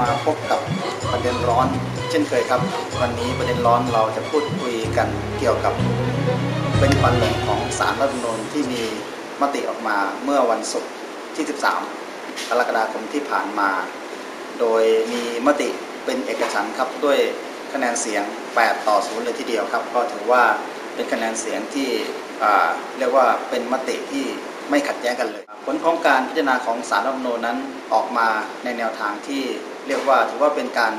มาพบกับประเด็นร้อนเช่นเคยครับ วันนี้ประเด็นร้อนเราจะพูดคุยกันเกี่ยวกับ เป็นควันหลงของสารรัฐธรรมนูญที่มีมติออกมาเมื่อวันศุกร์ที่ 13 กรกฎาคมที่ผ่านมา โดยมีมติเป็นเอกฉันท์ครับด้วยคะแนนเสียง 8 ต่อ 0 เลยทีเดียวครับ ก็ถือว่าเป็นคะแนนเสียงที่เรียกว่าเป็นมติที่ไม่ขัดแย้งกันเลย ผลของการพิจารณาของสารรัฐมนูญนั้นออกมาในแนวทางที่เรียกว่าถือว่าเป็นการ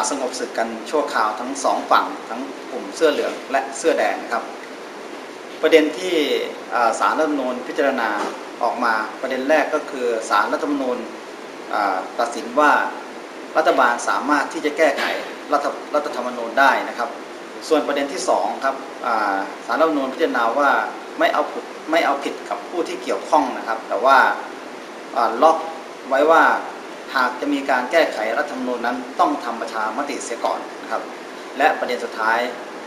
าสงบศึกกันชั่วคราวทั้งสองฝั่งทั้งกลุ่มเสื้อเหลืองและเสื้อแดงนะครับ ประเด็นที่าสารรัฐมนูญพิจารณาออกมาประเด็นแรกก็คือสารรัฐมนูญตัดสินว่ารัฐบาลสามารถที่จะแก้ไขรัฐรัฐธรรมนูญได้นะครับ ส่วนประเด็นที่สองครับาสารรัฐมนูญพิจารณาว่า ไม่เอาผิดไม่เอาผิดกับผู้ที่เกี่ยวข้องนะครับ แต่ว่าล็อกไว้ว่าหากจะมีการแก้ไขรัฐธรรมนูญนั้นต้องทำประชามติเสียก่อนนะครับ และประเด็นสุดท้าย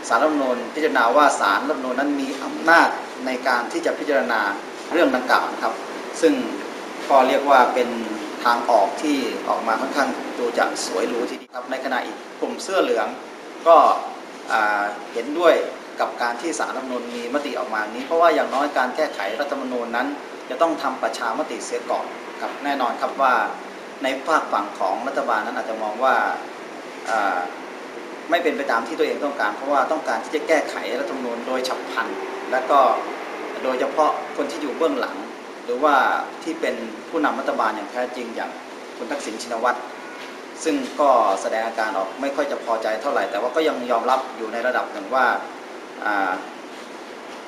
สารรัฐธรรมนูญพิจารณาว่าสารรัฐธรรมนูญนั้นมีอำนาจในการที่จะพิจารณาเรื่องดังกล่าวนะครับ ซึ่งก็เรียกว่าเป็นทางออกที่ออกมาค่อนข้างดูจะสวยหรูทีเดียวครับในขณะอีกกลุ่มเสื้อเหลืองก็เห็นด้วย กับการที่สารรัฐมนูญมีมติออกมานี้ เพราะว่าอย่างน้อยการแก้ไขรัฐธรรมนูญนั้น จะต้องทำประชามติเสียก่อนครับแน่นอนครับว่าในฝากฝั่งของรัฐบาลนั้นอาจจะมองว่าไม่เป็นไปตามที่ตัวเองต้องการ เพราะว่าต้องการที่จะแก้ไขรัฐธรรมนูญโดยฉับพลัน และก็โดยเฉพาะคนที่อยู่เบื้องหลัง หรือว่าที่เป็นผู้นำรัฐบาลอย่างแท้จริงอย่างคุณทักษิณชินวัตรซึ่งก็แสดงอาการออกไม่ค่อยจะพอใจเท่าไหร่ แต่ว่าก็ยังยอมรับอยู่ในระดับหนึ่งว่า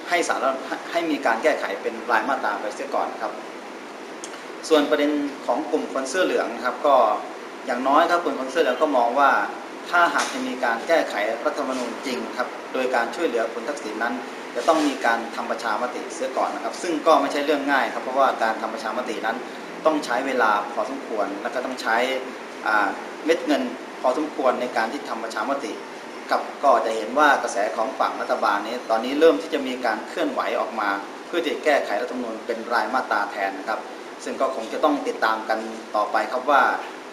ให้สารให้มีการแก้ไขเป็นรายมาตราไปเสียก่อนครับ ส่วนประเด็นของกลุ่มคนเสื้อเหลืองครับก็อย่างน้อยครับกลุ่มคนเสื้อเหลืองก็มองว่า ถ้าหากจะมีการแก้ไขรัฐธรรมนูญจริงครับโดยการช่วยเหลือคุณทักษิณนั้น จะต้องมีการทำประชามติเสียก่อนนะครับ ซึ่งก็ไม่ใช่เรื่องง่ายครับเพราะว่าการทำประชามตินั้นต้องใช้เวลาพอสมควร แล้วก็ต้องใช้เม็ดเงินพอสมควรในการที่ทำประชามติ ครับก็จะเห็นว่ากระแสของฝั่งรัฐบาลนี้ ตอนนี้เริ่มที่จะมีการเคลื่อนไหวออกมา เพื่อที่จะแก้ไขรัฐธรรมนูญเป็นรายมาตราแทนนะครับ ซึ่งก็คงจะต้องติดตามกันต่อไปครับว่า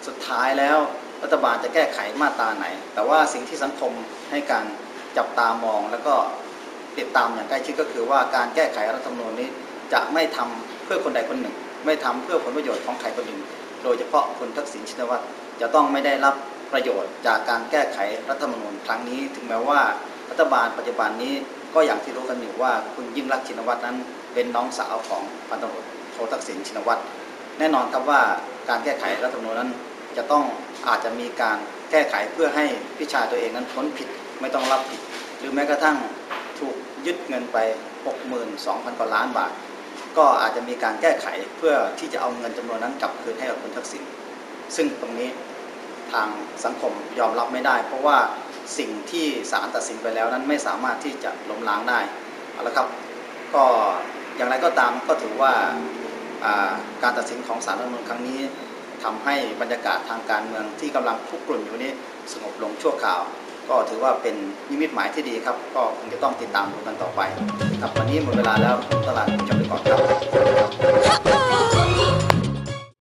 สุดท้ายแล้วรัฐบาลจะแก้ไขมาตราไหน แต่ว่าสิ่งที่สังคมให้การจับตามองแล้วก็ติดตามอย่างใกล้ชิดก็คือว่าการแก้ไขรัฐธรรมนูญนี้จะไม่ทำเพื่อคนใดคนหนึ่ง ไม่ทำเพื่อผลประโยชน์ของใครคนหนึ่ง โดยเฉพาะคุณทักษิณชินวัตรจะต้องไม่ได้รับ ประโยชน์จากการแก้ไขรัฐธรรมนูญครั้งนี้ ถึงแม้ว่ารัฐบาลปัจจุบันนี้ก็อย่างที่รู้กันอยู่ว่าคุณยิ่งรักชินวัตรนั้น เป็นน้องสาวของพันตำรวจโททักษิณชินวัตรแน่นอนครับว่าการแก้ไขรัฐธรรมนูญนั้น จะต้องอาจจะมีการแก้ไขเพื่อให้พี่ชายตัวเองนั้นพ้นผิดไม่ต้องรับผิด หรือแม้กระทั่งถูกยึดเงินไป 62,000กว่าล้านบาท ก็อาจจะมีการแก้ไขเพื่อที่จะเอาเงินจำนวนนั้นกลับคืนให้กับคุณทักษิณซึ่งตรงนี้ ทางสังคมยอมรับไม่ได้ เพราะว่าสิ่งที่ศาลตัดสินไปแล้วนั้นไม่สามารถที่จะล้มล้างได้เอาละครับก็อย่างไรก็ตามก็ถือว่าการตัดสินของศาลรัฐมนูญครั้งนี้ทำให้บรรยากาศทางการเมืองที่กำลังคุกรุ่นอยู่นี้สงบลงชั่วคราว ก็ถือว่าเป็นนิมิตหมายที่ดีครับ ก็คงจะต้องติดตามดูกันต่อไปครับวันนี้หมดเวลาแล้วตลาดจบไปก่อนครับ